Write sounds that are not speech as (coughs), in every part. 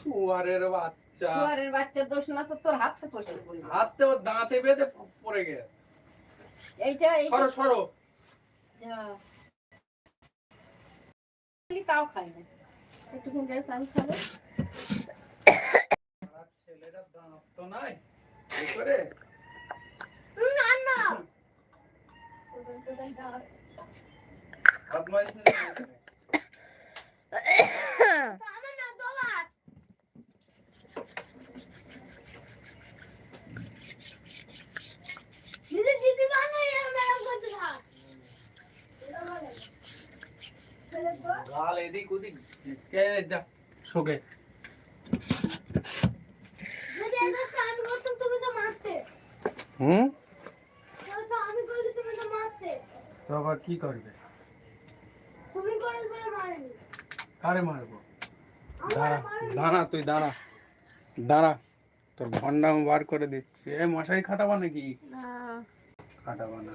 শুয়ারের বাচ্চা। শুয়ারের বাচ্চার দোষ না তো তোর হাত কষে হাতে ওর দাঁতে বেঁধে পড়ে গে এইটা এইটা। সরো সরো। তাও খাই না। একটুখানি গ্যাস আমি খাব। আর ছেলেটার দাঁত তো নাই। করে। বদমাইশ না এখানে। (coughs) গাল এদিক ওদিক। যা শোকে। হুম? তো আবার কি করবে? কারে মারবো? দাঁড়া দাঁড়া তুই দাঁড়া। দাঁড়া তোর বার করে দিচ্ছি। এ মশাই খাটাবা নাকি? না। খাটাবা না।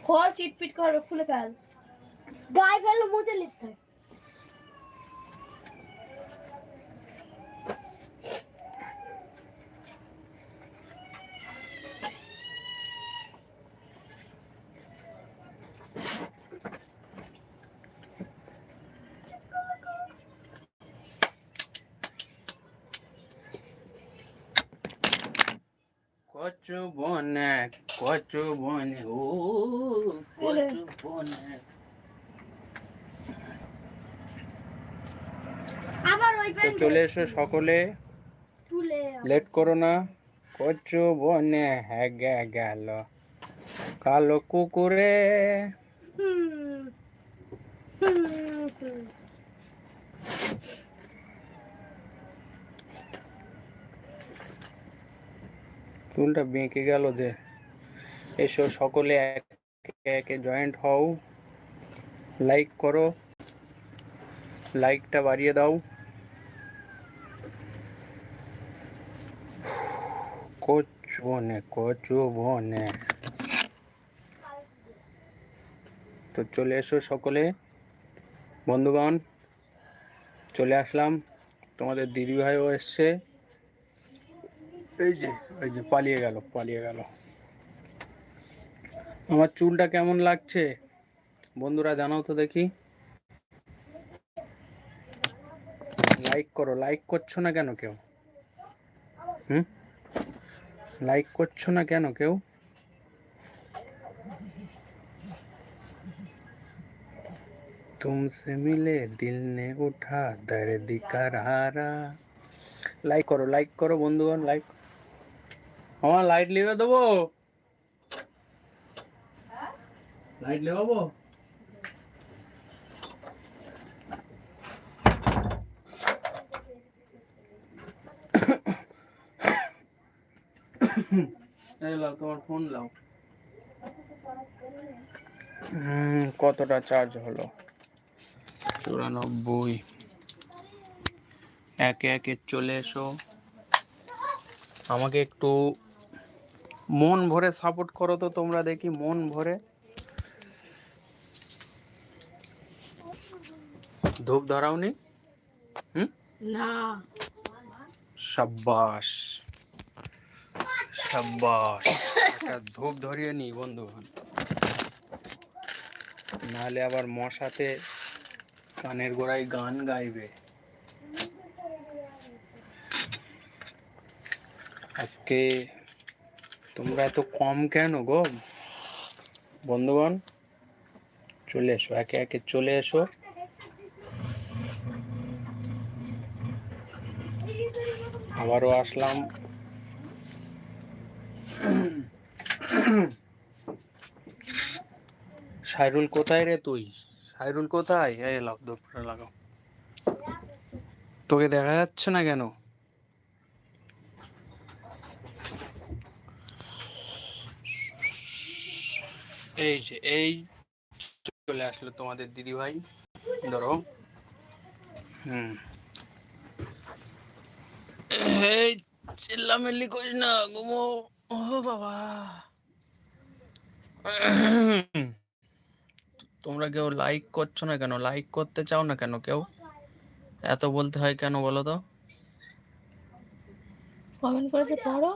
এই দেখো জামাই ফেলে ফল চিটপিট করবে খুলে ফেল। গায়ে ফেলে মুছে লিখতে হয় কচু বনে কচু বনে ও কচু বনে আবার ওই তো চলে এসো সকলে। লেট করো না। কচু বনে হেগে গেল। কালো কুকুরে। চুলটা বেঁকে গেল যে। এসো সকলে একে একে জয়েন্ট হও। লাইক করো। লাইকটা বাড়িয়ে দাও। কচু বনে, কচু তো চলে এসো সকলে। বন্ধুগণ, চলে আসলাম। তোমাদের দিদি ভাইও এসছে। এই যে এই যে পালিয়ে গেল পালিয়ে গেল। আমার চুলটা কেমন লাগছে? বন্ধুরা জানাও তো দেখি। লাইক করো লাইক করছ না কেন কেউ? হুম? লাইক করছ না কেন কেউ? তুমসে মিলে দিল নে উঠা দিকার হারা লাইক করো লাইক করো বন্ধুগণ লাইক আমার লাইট লিভে দেবো? লাইট লেবাবো লাও তোমার ফোন লাও কতটা চার্জ হলো? চুরানব্বই। একে একে চলে এসো। আমাকে একটু মন ভরে সাপোর্ট করো তো তোমরা দেখি মন ভরে। ধূপ ধরাওনি? হুম? না। সাব্বাস। সাব্বাস। একটা ধূপ ধরিয়ে নি বন্ধু। নাহলে আবার মশাতে কানের গোড়ায় গান গাইবে। আজকে তোমরা এত কম কেন গো? বন্ধুগণ চলে এসো একে একে চলে এসো। আবারও আসলাম। সাইরুল কোথায় রে তুই? সাইরুল কোথায়? এই লাভ দোপরে লাগাও। তোকে দেখা যাচ্ছে না কেন? এই যে এই চলে আসলো তোমাদের দিদি ভাই ধরো। হুম। এই চিল্লামিল্লি করিস না ঘুমো ও বাবা। তোমরা কেউ লাইক করছ না কেন? লাইক করতে চাও না কেন কেউ? এত বলতে হয় কেন বলো তো? কমেন্ট করেছে পড়ো।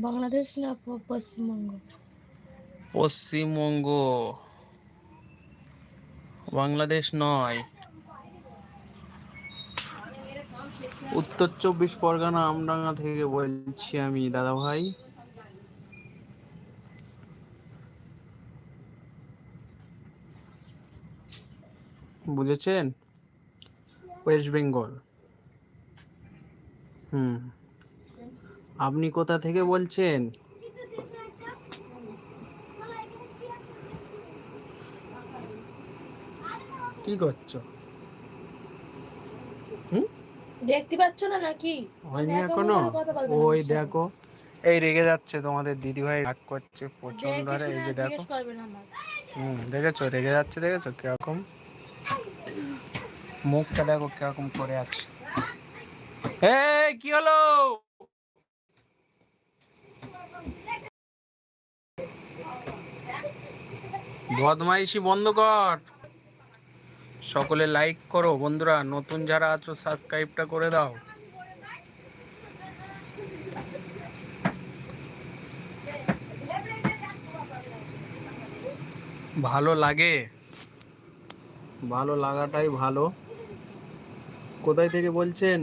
বাংলাদেশ না পশ্চিমবঙ্গ? পশ্চিমবঙ্গ। বাংলাদেশ নয়। উত্তর চব্বিশ পরগনা, আমডাঙ্গা থেকে বলছি আমি দাদা ভাই বুঝেছেন? ওয়েস্ট বেঙ্গল। হুম। আপনি কোথা থেকে বলছেন? কি করছ? দেখতে পাচ্ছ না নাকি? হয়নি এখনও? মনে হয় কথা বলবে না ওই দেখো এই রেগে যাচ্ছে তোমাদের দিদি ভাই রাগ করছে প্রচণ্ড হারে এই যে দেখো। হুম দেখেছ? রেগে যাচ্ছে দেখেছ? কীরকম? মুখটা দেখো কীরকম করে আছে। এই কি হলো? বদমাইশি বন্ধ কর। সকলে লাইক করো। বন্ধুরা নতুন যারা আছো সাবস্ক্রাইবটা করে দাও। ভালো লাগে? ভালো লাগাটাই ভালো। কোথায় থেকে বলছেন?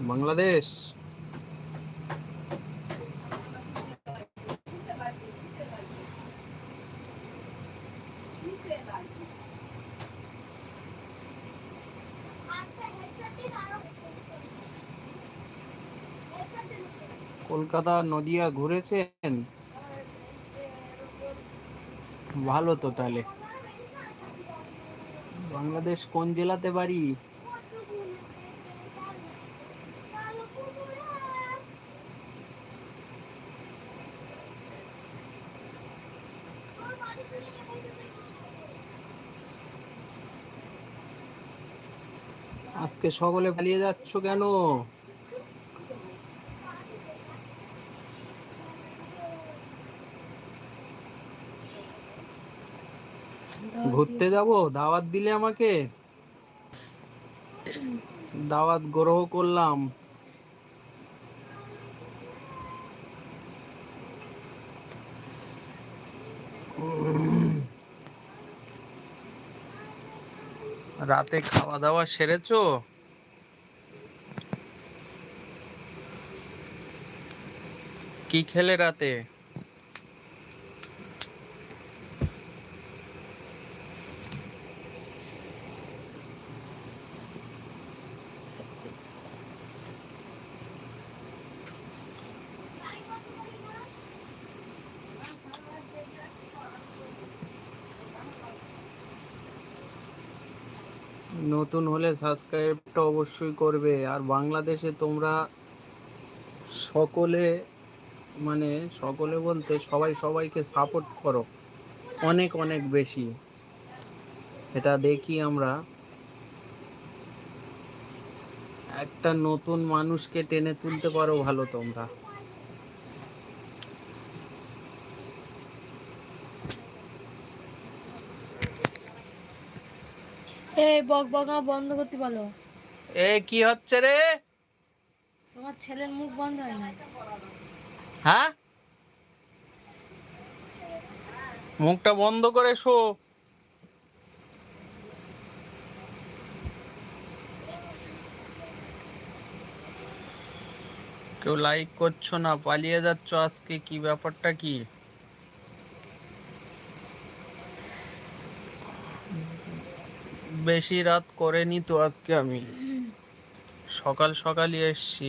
বাংলাদেশ? কলকাতা নদিয়া ঘুরেছেন? ভালো তো তাহলে। বাংলাদেশ কোন জেলাতে বাড়ি? আজকে সকলে পালিয়ে যাচ্ছ কেন? ঘুরতে যাব? দাওয়াত দিলে আমাকে? দাওয়াত গ্রহ করলাম। রাতে খাওয়া দাওয়া সেরেছো? কি খেলে রাতে? নতুন হলে সাবস্ক্রাইবটা অবশ্যই করবে। আর বাংলাদেশে তোমরা সকলে মানে সকলে বলতে সবাই সবাইকে সাপোর্ট করো। অনেক অনেক বেশি। এটা দেখি আমরা। একটা নতুন মানুষকে টেনে তুলতে পারো ভালো তোমরা এই বক বকা বন্ধ করতে বলো। এ কি হচ্ছে রে? তোমার ছেলের মুখ বন্ধ হয় না হ্যাঁ? মুখটা বন্ধ করে শো। কেউ লাইক করছ না পালিয়ে যাচ্ছ আজকে কি ব্যাপারটা কি? বেশি রাত করেনি তো আজকে আমি। সকাল সকালই এসছি।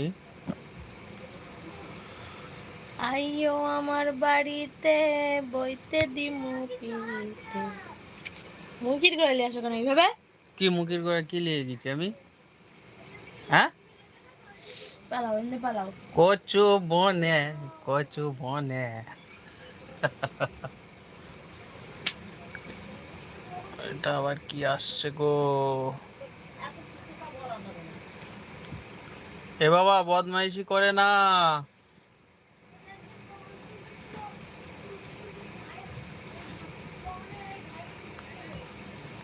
আইও আমার বাড়িতে বইতে দি মুখিতে মুখির করে নিয়ে আসো কেন এইভাবে? কি মুখের করে কি লিয়ে গেছি আমি? হ্যাঁ? পালাও এমনি পালাও। কচু বনে কচু বনে। (laughs) এটা আবার কি আসছে গো? এ বাবা বদমাইশি করে না।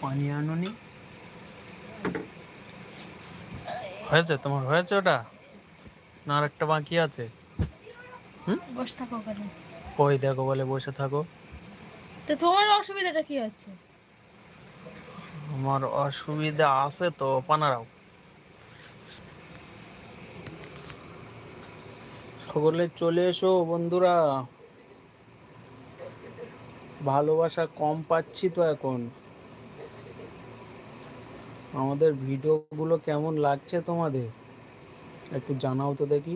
পানি আনুনি? হয়েছে তোমার? হয়েছে ওটা? না আর একটা বাকি আছে? বসে থাকো ওই দেখো বলে বসে থাকো। তো তোমার অসুবিধাটা কি হচ্ছে? আমার অসুবিধা আছে তো পানারাও সকলে চলে এসো বন্ধুরা। ভালোবাসা কম পাচ্ছি তো এখন। আমাদের ভিডিওগুলো কেমন লাগছে তোমাদের? একটু জানাও তো দেখি।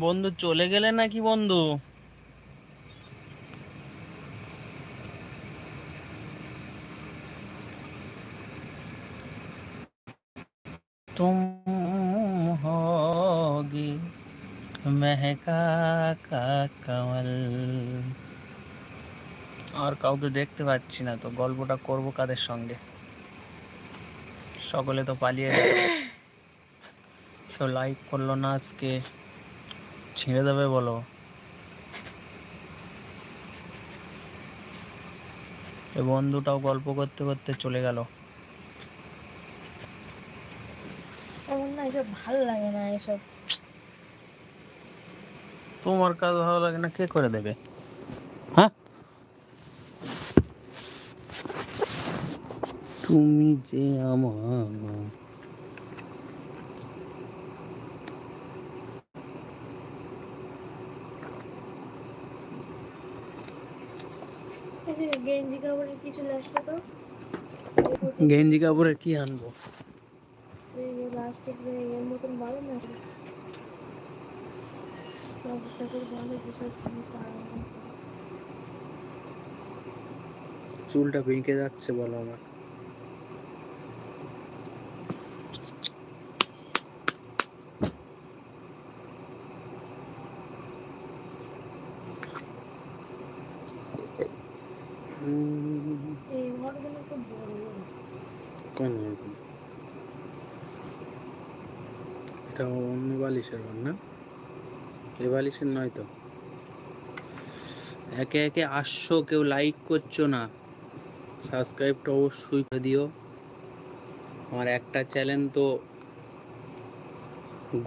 বন্ধু চলে গেলে নাকি বন্ধু तुम होगी महका का कमल আর কাউকে দেখতে পাচ্ছি না তো গল্পটা করব কাদের সঙ্গে সকলে তো পালিয়ে গেছে তো লাইক করলো না আজকে ছিঁড়ে দেবে বলো। এ বন্ধুটাও গল্প করতে করতে চলে গেল। আমার না এসব ভালো লাগে না এসব। তোমার কাজ ভালো লাগে না কে করে দেবে? হ্যাঁ? তুমি যে আমার এদিকে গেঞ্জি কাপড়ের কিছু লাগছে তো? গেঞ্জি কাপড়ের কি আনব? প্লাস্টিক এর মতন ভালো না? চুলটা বেঁকে যাচ্ছে বলো আমার উম, এই ঘরগুলো তো বড় বড় কোন রকম? এটা অন্য বালিশের ঘর না? এ বালিশের নয় তো। একে একে আসছো, কেউ লাইক করছ না। সাবস্ক্রাইবটা অবশ্যই করে দিও। আমার একটা চ্যানেল তো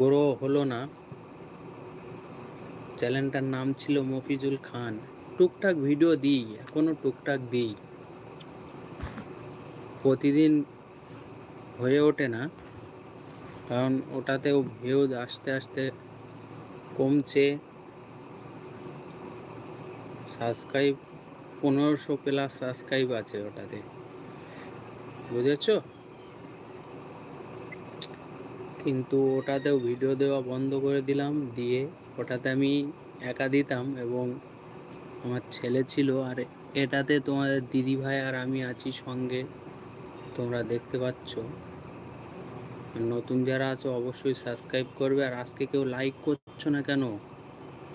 গ্রো হলো না। চ্যানেলটার নাম ছিল মফিজুল খান। টুকটাক ভিডিও দিই, এখনও টুকটাক দিই। প্রতিদিন হয়ে ওঠে না। কারণ ওটাতেও ভিউজ আস্তে আস্তে কমছে। সাবস্ক্রাইব পনেরোশো প্লাস সাবস্ক্রাইব আছে ওটাতে। বুঝেছ? কিন্তু ওটাতেও ভিডিও দেওয়া বন্ধ করে দিলাম। দিয়ে ওটাতে আমি একা দিতাম এবং আমার ছেলে ছিল। আর এটাতে তোমাদের দিদি ভাই আর আমি আছি সঙ্গে। তোমরা দেখতে পাচ্ছ। নতুন যারা আছো, অবশ্যই সাবস্ক্রাইব করবে। আর আজকে কেউ লাইক করছ না কেন?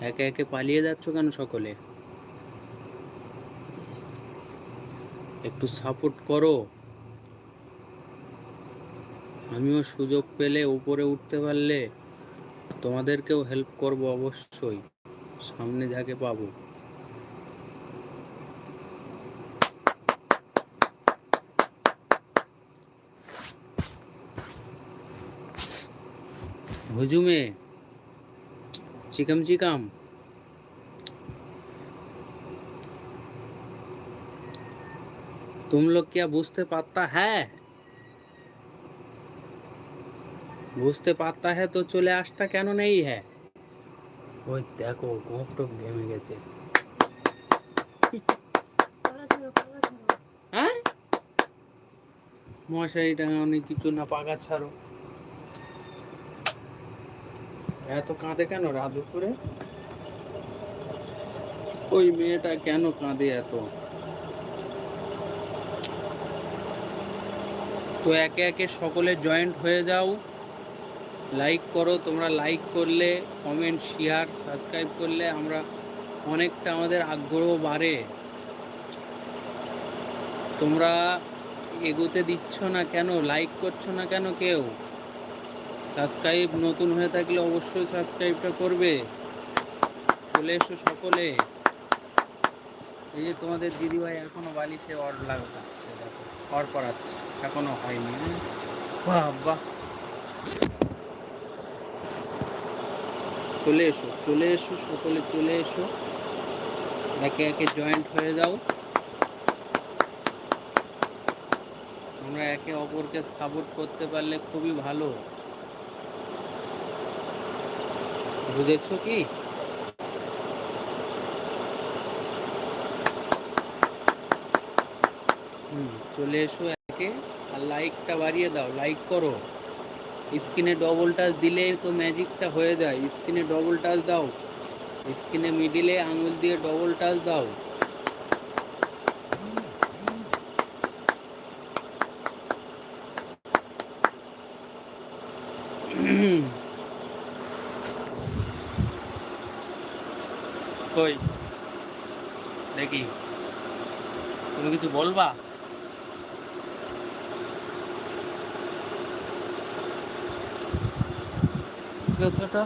একে একে পালিয়ে যাচ্ছ কেন সকলে? একটু সাপোর্ট করো। আমিও সুযোগ পেলে উপরে উঠতে পারলে তোমাদেরকেও হেল্প করব অবশ্যই। সামনে যাকে পাবো। हुजूमे चिकम चिकम। तुम लोग क्या बुझते पाता है? बुझते पाता है तो चले आसता क्यों नहीं है। वो देखो गोप टोप घेमे गे মশারি টাঙা অনেক কিছু না এত কাঁদে কেন রাত করে ওই মেয়েটা কেন কাঁদে এত? তো একে একে সকলে জয়েন্ট হয়ে যাও। লাইক করো, তোমরা লাইক করলে কমেন্ট শেয়ার সাবস্ক্রাইব করলে আমরা অনেকটা আমাদের আগ্রহ বাড়ে। তোমরা এগোতে দিচ্ছ না কেন? লাইক করছ না কেন কেউ? সাবস্ক্রাইব নতুন হয়ে থাকলে অবশ্যই সাবস্ক্রাইবটা করবে। চলে এসো সকলে। এই যে তোমাদের দিদিভাই এখনও বালিশে অর লাগাচ্ছে, দেখো। অর করাচ্ছে এখনও হয়নি হ্যাঁ? বাহ চলে এসো চলে এসো সকলে, চলে এসো। একে একে জয়েন্ট হয়ে যাও। আমরা একে অপরকে সাপোর্ট করতে পারলে খুবই ভালো। বুঝেছ কি? চলে এসো একে আর লাইকটা বাড়িয়ে দাও লাইক করো। স্ক্রিনে ডবল টাচ দিলে তো ম্যাজিকটা হয়ে যায়। স্ক্রিনে ডবল টাচ দাও। স্ক্রিনে মিডিলে আঙুল দিয়ে ডবল টাচ দাও। কই? দেখি। তুমি কিছু বলবা? কথাটা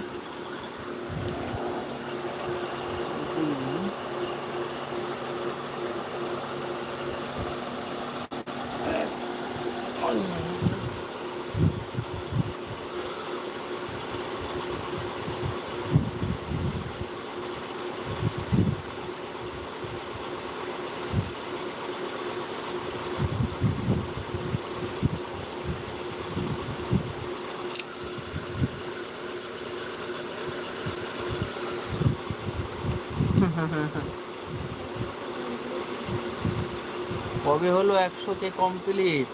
কবে হলো একশো কে কমপ্লিট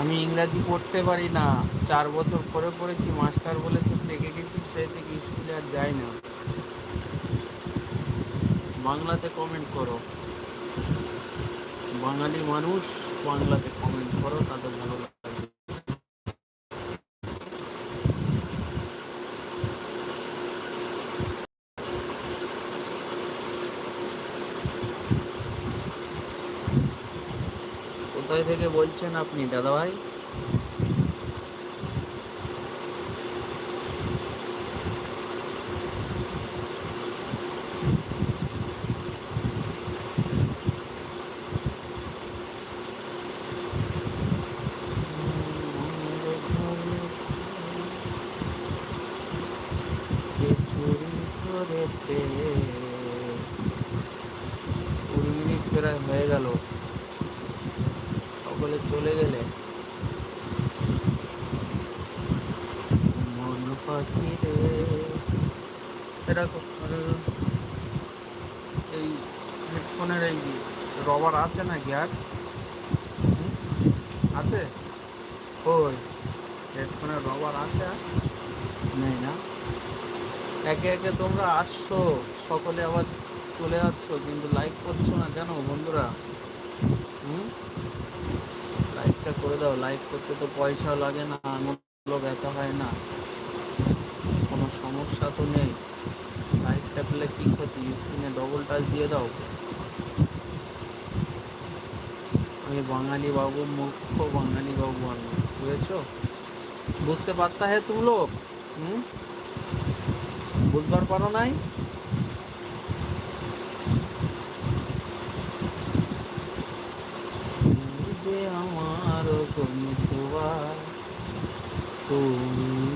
আমি ইংরাজি পড়তে পারি না। চার বছর পরে পড়েছি, মাস্টার বলেছে দেখে গেছি সে থেকে স্কুলে আর যাই না। বাংলাতে কমেন্ট করো। বাঙালি মানুষ বাংলাতে কমেন্ট করো, তাদের ভালো লাগবে কোথায় থেকে বলছেন আপনি দাদা ভাই কে চুরি করেছে কুড়ি মিনিট প্রায় হয়ে গেল সকলে চলে গেলে মন পাখি রে এটা কো- আরে, এই হেডফোনের এই রবার আছে নাকি আর? আছে? ওই হেডফোনের রবার আছে নেই না? একে একে তোমরা আসছো, সকলে আবার চলে যাচ্ছ, কিন্তু লাইক করছ না কেন বন্ধুরা? হুম? লাইকটা করে দাও লাইক করতে তো পয়সাও লাগে না আনন্দ ব্যথা হয় না। কোনো সমস্যা তো নেই। লাইকটা পেলে কী ক্ষতি? স্ক্রিনে ডবল টাচ দিয়ে দাও। আমি বাঙালি বাবু, মূর্খ বাঙালি বাবু আমি বুঝেছ? বুঝতে পারতা হে তুমি লোক? হুম? বুঝবার পারো নাই? তুমি আমার বন্ধুয়া, তুমি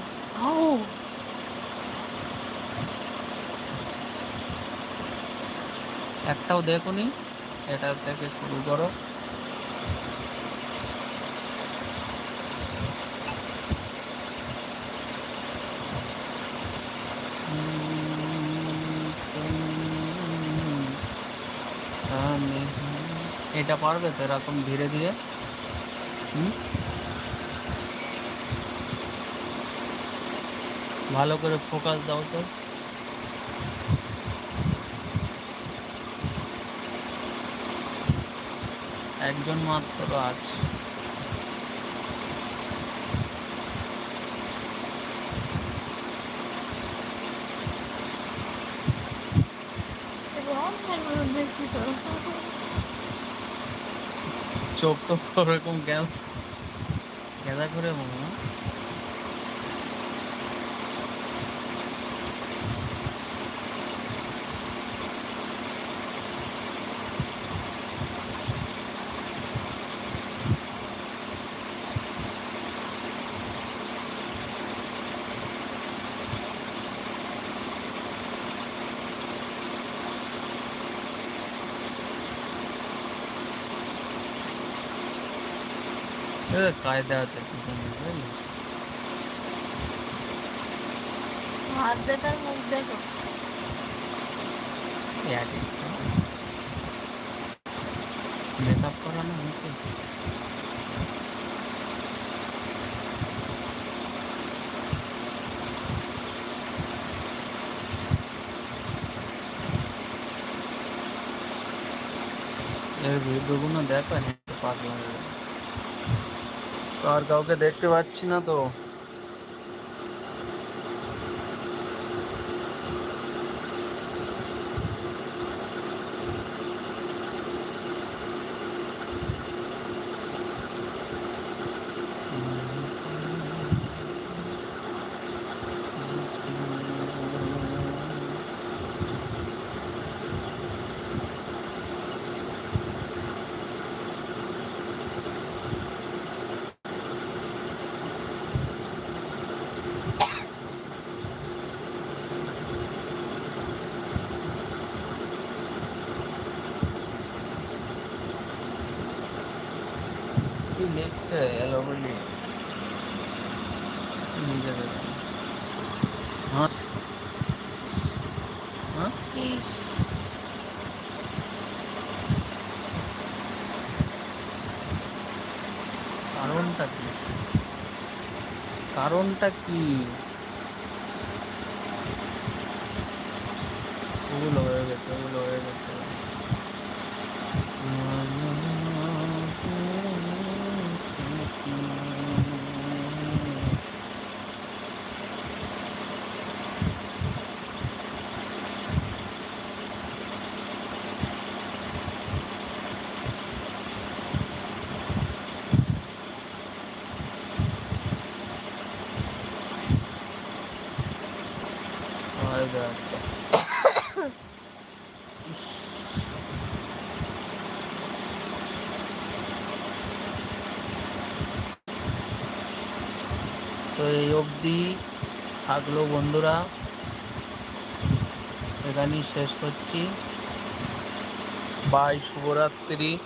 আও একটাও দেখোনি? এটা থেকে শুরু করো। এটা পারবে তো এরকম ধীরে ধীরে? হুম? ভালো করে ফোকাস দাও তো। একজন মাত্র আছে। চোখ তো ওরকম গেল। গেদা করে মনে হয়। এ কায়দা আছে পিছনে, বুঝলি? হাত দেখার মুখ দেখো এই এক একটা। মেকআপ করানো মুখে এর ভিডিওগুলো দেখো হ্যাঁ পাগলা হয়ে যাবে। তো আর কাউকে দেখতে পাচ্ছি না তো। লিখছে এলো বলি। নিজে হ্যাঁ। কারণটা কি? কারণটা কি ওগুলো হয়ে গেছে ওগুলো হয়ে গেছে হয়ে যাচ্ছে ইস, তো এই অবধি থাকল বন্ধুরা। এখানেই শেষ করছি। বাই, শুভরাত্রি।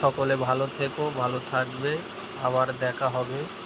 সকলে ভালো থেকো, ভালো থাকবে। আবার দেখা হবে।